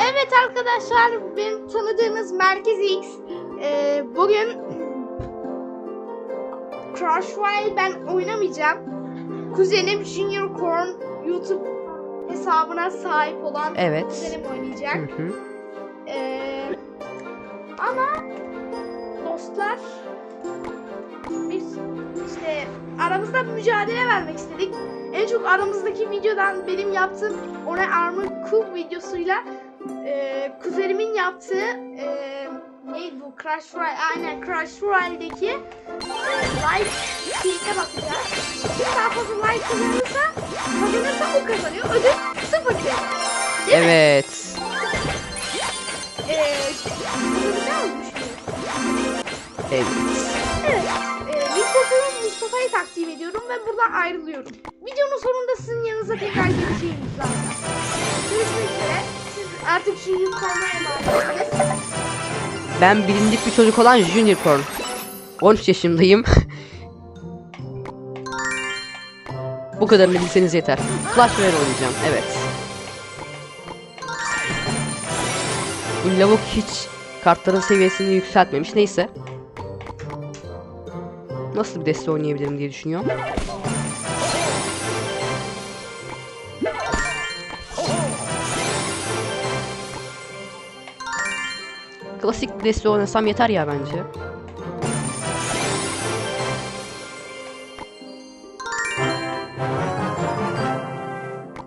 Evet arkadaşlar benim tanıdığınız Merkez X. Ee, bugün Crash Royale ben oynamayacağım. Kuzenim Junior Corn YouTube hesabına sahip olan Evet. kuzenim oynayacak. Hı hı. Ee, ama dostlar biz işte aramızda bir mücadele vermek istedik. En çok aramızdaki videodan benim yaptığım ona Armor Cook videosuyla e, kuzenimin yaptığı e, neydi bu Crash Royale aynen Crash Royale'deki e, like şeyine bakacağız. Kim daha fazla like kazanırsa kazanırsa o kazanıyor. Ödül sıfır mi? Evet. Eee. Evet. Mikrofonu Mustafa'ya takdim ediyorum ve buradan ayrılıyorum. Videonun sonunda sizin yanınıza tekrar geleceğim zaten. Görüşmek üzere. Siz artık yıl kalmaya emanetsiniz. Ben bilindik bir çocuk olan Junior Corn. 13 yaşındayım. Bu kadarını bilseniz yeter. Flash Royale oynayacağım. Evet. Bu lavuk hiç kartların seviyesini yükseltmemiş. Neyse. Nasıl bir deste oynayabilirim diye düşünüyorum. Klasik bir deste oynasam yeter ya bence.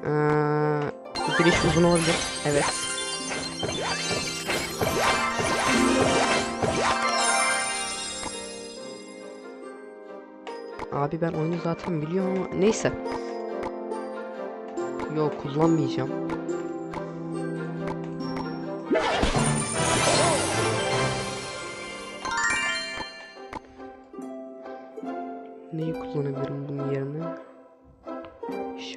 Ee, giriş uzun olabilir. Evet. Abi ben oyunu zaten biliyorum ama neyse. Yok kullanmayacağım. Neyi kullanabilirim bunun yerine?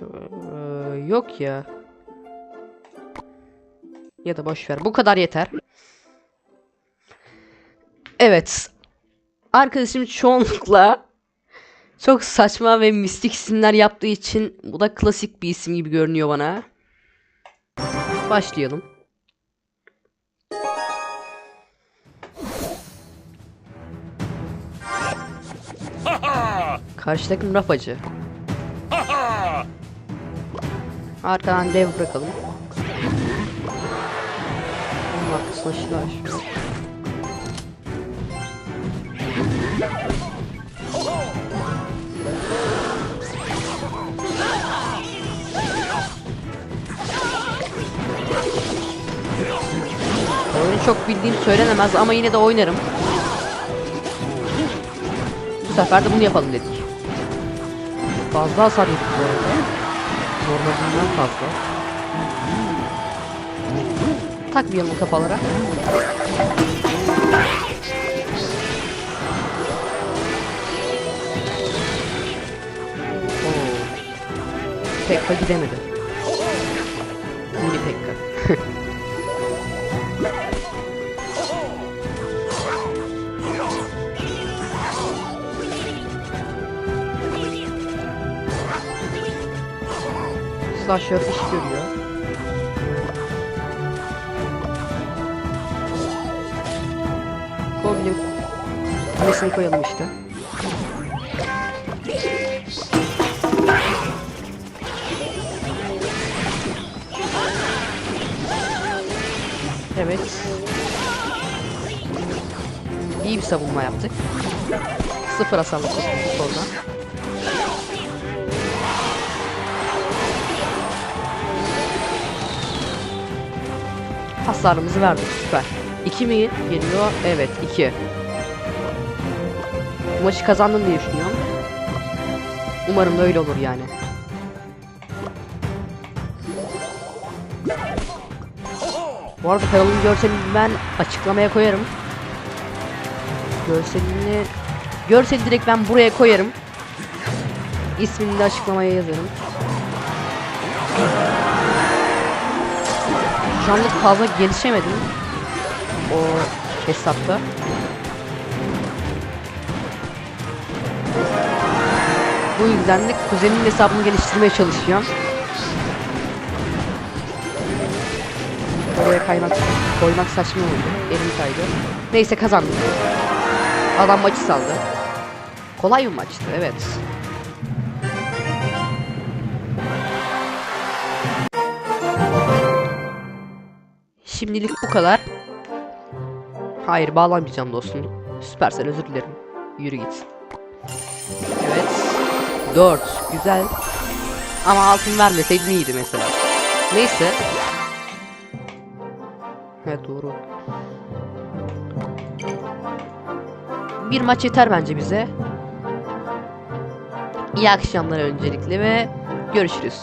Eee, yok ya. Ya da boş ver. Bu kadar yeter. Evet. Arkadaşım çoğunlukla çok saçma ve mistik isimler yaptığı için bu da klasik bir isim gibi görünüyor bana. Başlayalım. Karşı takım rafacı. Arkadan dev bırakalım. Onun arkasına. Oyunu çok bildiğim söylenemez ama yine de oynarım. Bu sefer de bunu yapalım dedik. Fazla hasar yedik bu arada. Normaldinden fazla. Takmayalım kafalara. Oo. Pekka gidemedi. Slasher iş görüyor. Goblin kulesini koyalım işte. Evet. İyi bir savunma yaptık. Sıfır hasarlı kurtulduk Hasarımızı verdik. Süper. 2 mi geliyor? Evet 2. Maçı kazandım diye düşünüyorum. Umarım da öyle olur yani. Bu arada kanalın görselini ben açıklamaya koyarım. Görselini görseli direkt ben buraya koyarım. İsmini de açıklamaya yazarım. Şu fazla gelişemedim. O hesapta. Bu yüzden de kuzenimin hesabını geliştirmeye çalışıyorum. Oraya kaynak koymak saçma oldu. Elim kaydı. Neyse kazandık. Adam maçı saldı. Kolay bir maçtı evet. Şimdilik bu kadar. Hayır bağlanmayacağım dostum. Süpersen özür dilerim. Yürü git. Evet. 4. Güzel. Ama altın vermeseydin iyiydi mesela. Neyse. Evet doğru. Bir maç yeter bence bize. İyi akşamlar öncelikle ve görüşürüz.